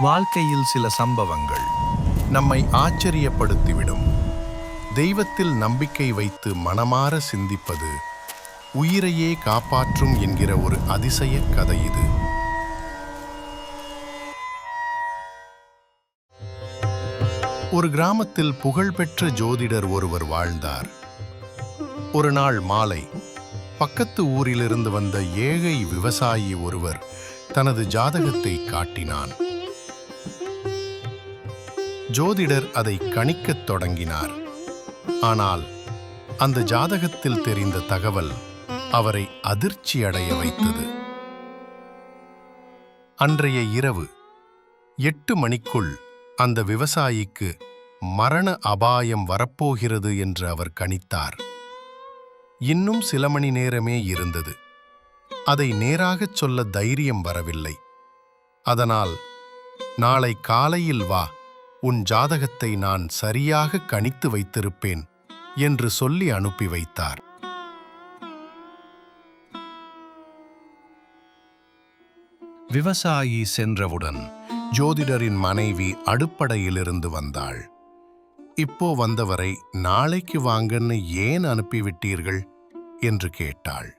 வாழ்க்கையில் சில சம்பவங்கள் நம்மை ஆச்சரியப்படுத்திவிடும். தெய்வத்தில் நம்பிக்கை வைத்து மனமாற சிந்திப்பது உயிரையே காப்பாற்றும் என்கிற ஒரு அதிசய கதை இது. ஒரு கிராமத்தில் புகழ்பெற்ற ஜோதிடர் ஒருவர் வாழ்ந்தார். ஒரு நாள் மாலை பக்கத்து ஊரிலிருந்து வந்த ஏழை விவசாயி ஒருவர் தனது ஜாதகத்தை காட்டினான். ஜோதிடர் அதை கணிக்கத் தொடங்கினார். ஆனால் அந்த ஜாதகத்தில் தெரிந்த தகவல் அவரை அதிர்ச்சியடைய வைத்தது. அன்றைய இரவு எட்டு மணிக்குள் அந்த விவசாயிக்கு மரண அபாயம் வரப்போகிறது என்று அவர் கணித்தார். இன்னும் சில மணி நேரமே இருந்தது. அதை நேராகச் சொல்ல தைரியம் வரவில்லை. அதனால் நாளை காலையில் வா உன் ஜாதகத்தை நான் சரியாக கணித்து வைத்திருப்பேன் என்று சொல்லி அனுப்பி வைத்தார். விவசாயி சென்றவுடன் ஜோதிடரின் மனைவி அடுப்படையிலிருந்து வந்தாள். இப்போ வந்தவரை நாளைக்கு வாங்கன்னு ஏன் அனுப்பிவிட்டீர்கள் என்று கேட்டாள்.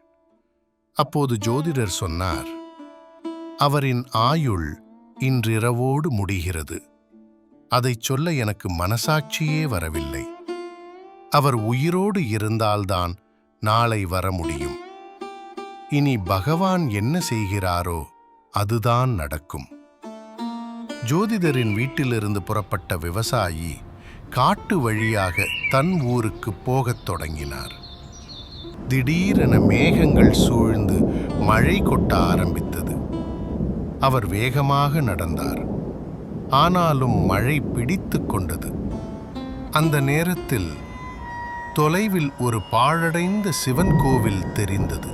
அப்போது ஜோதிடர் சொன்னார் அவரின் ஆயுள் இன்றிரவோடு முடிகிறது. அதைச் சொல்ல எனக்கு மனசாட்சியே வரவில்லை. அவர் உயிரோடு இருந்தால்தான் நாளை வர முடியும். இனி பகவான் என்ன செய்கிறாரோ அதுதான் நடக்கும். ஜோதிடரின் வீட்டிலிருந்து புறப்பட்ட விவசாயி காட்டு வழியாக தன் ஊருக்கு போகத் தொடங்கினார். திடீரென மேகங்கள் சூழ்ந்து மழை கொட்ட ஆரம்பித்தது. அவர் வேகமாக நடந்தார். ஆனாலும் மழை பிடித்து கொண்டது. அந்த நேரத்தில் தொலைவில் ஒரு பாழடைந்த சிவன் கோவில் தெரிந்தது.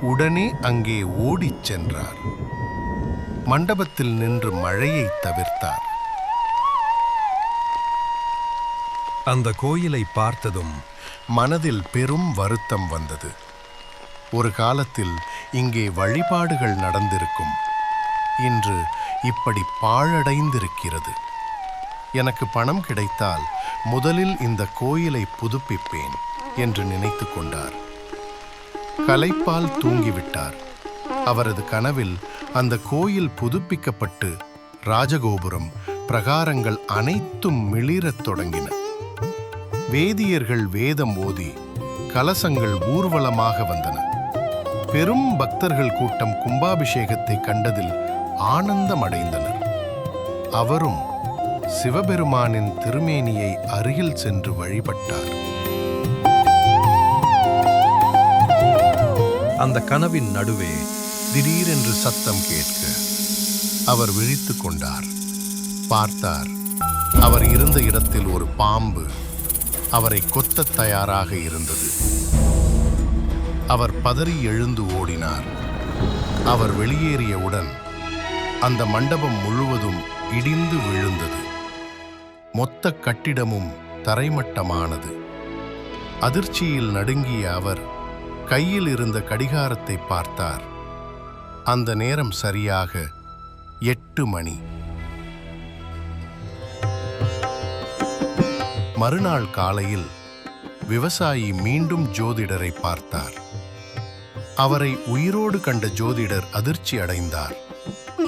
உடனே அங்கே ஓடிச் சென்றார். மண்டபத்தில் நின்று மழையை தவிர்த்தார். அந்த கோயிலை பார்த்ததும் மனதில் பெரும் வருத்தம் வந்தது. ஒரு காலத்தில் இங்கே வழிபாடுகள் நடந்திருக்கும். இன்று இப்படி பாழடைந்திருக்கிறது. எனக்கு பணம் கிடைத்தால் முதலில் இந்த கோயிலை புதுப்பிப்பேன் என்று நினைத்து கொண்டார். கலைப்பால் தூங்கிவிட்டார். அவரது கனவில் அந்த கோயில் புதுப்பிக்கப்பட்டு ராஜகோபுரம் பிரகாரங்கள் அனைத்தும் மிளிரத் தொடங்கின. வேதியர்கள் வேதம் ஓதி கலசங்கள் ஊர்வலமாக வந்தன. பெரும் பக்தர்கள் கூட்டம் கும்பாபிஷேகத்தை கண்டதில் ஆனந்தம் அடைந்தனர் அவரும் சிவபெருமானின் திருமேனியை அருகில் சென்று வழிபட்டார். அந்த கனவின் நடுவே திடீரென்று சத்தம் கேட்க அவர் விழித்துக் கொண்டார். பார்த்தார் அவர் இருந்த இடத்தில் ஒரு பாம்பு அவரை கொத்தத் தயாராக இருந்தது. அவர் பதறி எழுந்து ஓடினார். அவர் வெளியேறியவுடன் அந்த மண்டபம் முழுவதும் இடிந்து விழுந்தது. மொத்த கட்டிடமும் தரைமட்டமானது. அதிர்ச்சியில் நடுங்கிய அவர் கையில் இருந்த கடிகாரத்தை பார்த்தார். அந்த நேரம் சரியாக எட்டு மணி. மறுநாள் காலையில் விவசாயி மீண்டும் ஜோதிடரை பார்த்தார். அவரை உயிரோடு கண்ட ஜோதிடர் அதிர்ச்சி அடைந்தார்.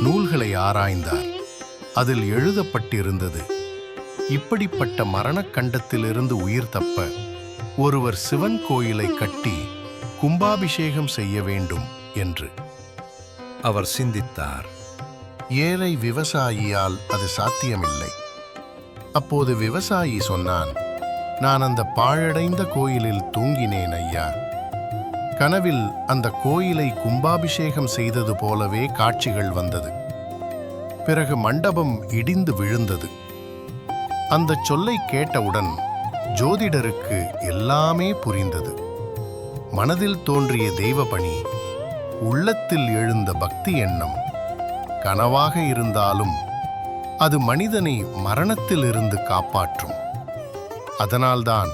நூல்களை ஆராய்ந்தார். அதில் எழுதப்பட்டிருந்தது இப்படிப்பட்ட மரணக் கண்டத்திலிருந்து உயிர் தப்ப ஒருவர் சிவன் கோயிலை கட்டி கும்பாபிஷேகம் செய்ய வேண்டும் என்று. அவர் சிந்தித்தார் ஏழை விவசாயியால் அது சாத்தியமில்லை. அப்போது விவசாயி சொன்னான் நான் அந்த பாழடைந்த கோயிலில் தூங்கினேன் ஐயா. கனவில் அந்த கோயிலை கும்பாபிஷேகம் செய்தது போலவே காட்சிகள் வந்தது. பிறகு மண்டபம் இடிந்து விழுந்தது. அந்த சொல்லை கேட்டவுடன் ஜோதிடருக்கு எல்லாமே புரிந்தது. மனதில் தோன்றிய தெய்வபணி உள்ளத்தில் எழுந்த பக்தி எண்ணம் கனவாக இருந்தாலும் அது மனிதனை மரணத்திலிருந்து காப்பாற்றும். அதனால்தான்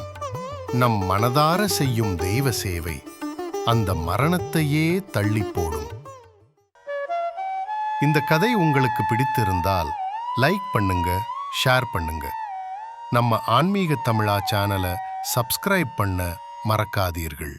நம் மனதார செய்யும் தெய்வ சேவை. அந்த மரணத்தையே தள்ளி போடும். இந்த கதை உங்களுக்கு பிடித்திருந்தால் லைக் பண்ணுங்க ஷேர் பண்ணுங்க. நம்ம ஆன்மீக தமிழா சேனலை சப்ஸ்கிரைப் பண்ண மறக்காதீர்கள்.